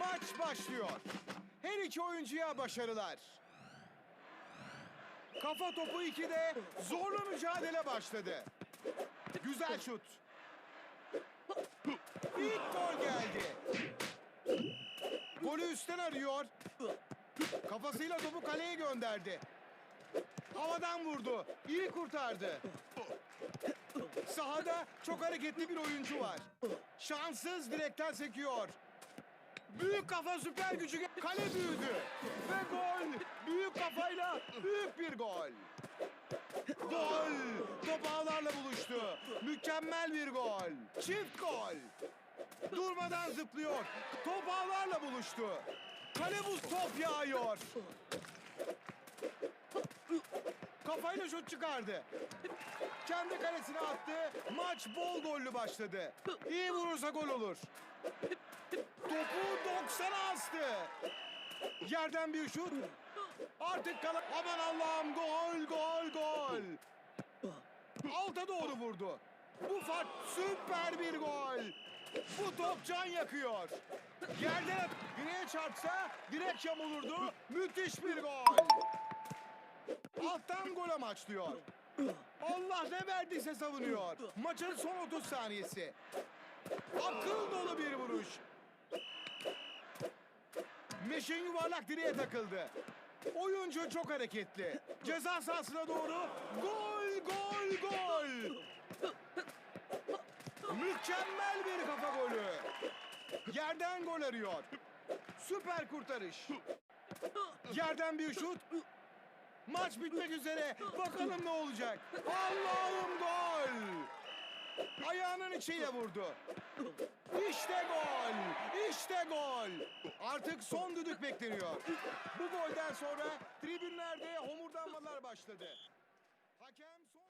Maç başlıyor. Her iki oyuncuya başarılar. Kafa topu 2'de zorlu mücadele başladı. Güzel şut. İlk gol geldi. Golü üstten arıyor. Kafasıyla topu kaleye gönderdi. Havadan vurdu. İyi kurtardı. Sahada çok hareketli bir oyuncu var. Şanssız direkten sekiyor. Büyük kafa süper gücü kale büyüdü. Ve gol. Büyük kafayla büyük bir gol. Gol. Top ağlarla buluştu. Mükemmel bir gol. Çift gol. Durmadan zıplıyor. Top ağlarla buluştu. Kale buz top yağıyor. Kafayla şut çıkardı. Kendi kalesine attı. Maç bol gollü başladı. İyi vurursa gol olur. Topu 90'a astı. Yerden bir şut. Artık kala... Aman Allah'ım gol gol gol. Alta doğru vurdu. Bu fark süper bir gol. Bu top can yakıyor. Yerden direğe çarpsa direk yamulurdu. Müthiş bir gol. Alttan gol amaçlıyor. Allah ne verdiyse savunuyor. Maçın son 30 saniyesi. Akıl dolu bir vuruş. Meşin yuvarlak direğe takıldı. Oyuncu çok hareketli. Ceza sahasına doğru gol gol gol. Mükemmel bir kafa golü. Yerden gol arıyor. Süper kurtarış. Yerden bir şut. Maç bitmek üzere. Bakalım ne olacak. Allah'ım gol. Ayağının içiyle vurdu. İşte gol. İşte gol. Artık son düdük bekleniyor. Bu golden sonra tribünlerde homurdanmalar başladı. Hakem son